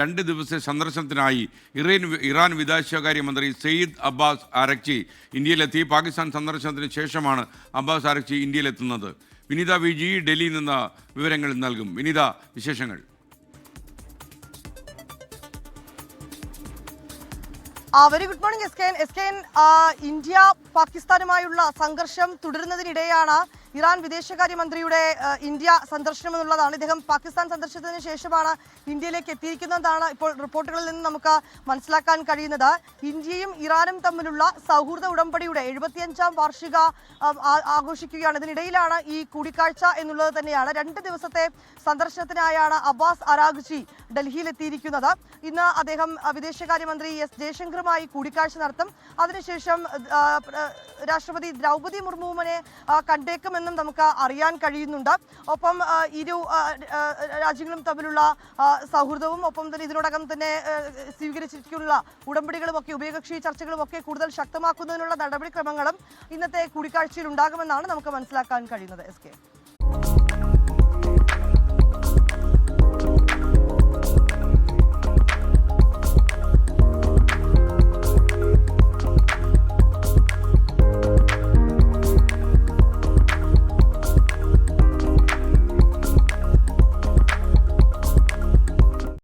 രണ്ട് ദിവസത്തെ സന്ദർശനത്തിനായി ഇറാൻ ഇറാൻ വിദേശകാര്യമന്ത്രി സെയ്ദ് അബ്ബാസ് ആരക്ചി ഇന്ത്യയിലെത്തി. പാകിസ്ഥാൻ സന്ദർശനത്തിന് ശേഷമാണ് അബ്ബാസ് ആരക്ചി ഇന്ത്യയിലെത്തുന്നത്. വിനീത വി ജി ഡൽഹിയിൽ നിന്ന് വിവരങ്ങൾ നൽകും. വിനീത വിശേഷങ്ങൾ? Very good morning S K N S K N India പാകിസ്ഥാനുമായുള്ള സംഘർഷം തുടരുന്നതിനിടെയാണ് ഇറാൻ വിദേശകാര്യമന്ത്രിയുടെ ഇന്ത്യ സന്ദർശനം എന്നുള്ളതാണ് ഇദ്ദേഹം പാകിസ്ഥാൻ സന്ദർശനത്തിന് ശേഷമാണ് ഇന്ത്യയിലേക്ക് എത്തിയിരിക്കുന്നതാണ് ഇപ്പോൾ റിപ്പോർട്ടുകളിൽ നിന്ന് നമുക്ക് മനസ്സിലാക്കാൻ കഴിയുന്നത്. ഇന്ത്യയും ഇറാനും തമ്മിലുള്ള സൗഹൃദ ഉടമ്പടിയുടെ എഴുപത്തിയഞ്ചാം വാർഷിക ആഘോഷിക്കുകയാണ്. ഇതിനിടയിലാണ് ഈ കൂടിക്കാഴ്ച എന്നുള്ളത് തന്നെയാണ്. രണ്ട് ദിവസത്തെ സന്ദർശനത്തിനായാണ് അബ്ബാസ് അരാഗ്ജി ഡൽഹിയിൽ എത്തിയിരിക്കുന്നത് ഇന്ന് അദ്ദേഹം വിദേശകാര്യമന്ത്രി എസ് ജയശങ്കറുമായി കൂടിക്കാഴ്ച നടത്തും. അതിനുശേഷം രാഷ്ട്രപതി ദ്രൗപതി മുർമുവിനെ ആ, കണ്ടേക്കുമെന്നും നമുക്ക് അറിയാൻ കഴിയുന്നുണ്ട്. ഒപ്പം ഇരു രാജ്യങ്ങളും തമ്മിലുള്ള സൗഹൃദവും ഒപ്പം തന്നെ ഇതിനോടകം തന്നെ സ്വീകരിച്ചിട്ടുള്ള ഉടമ്പടികളും ഒക്കെ ഉഭയകക്ഷി ചർച്ചകളും ഒക്കെ കൂടുതൽ ശക്തമാക്കുന്നതിനുള്ള നടപടിക്രമങ്ങളും ഇന്നത്തെ കൂടിക്കാഴ്ചയിൽ ഉണ്ടാകുമെന്നാണ് നമുക്ക് മനസ്സിലാക്കാൻ കഴിയുന്നത്. S K.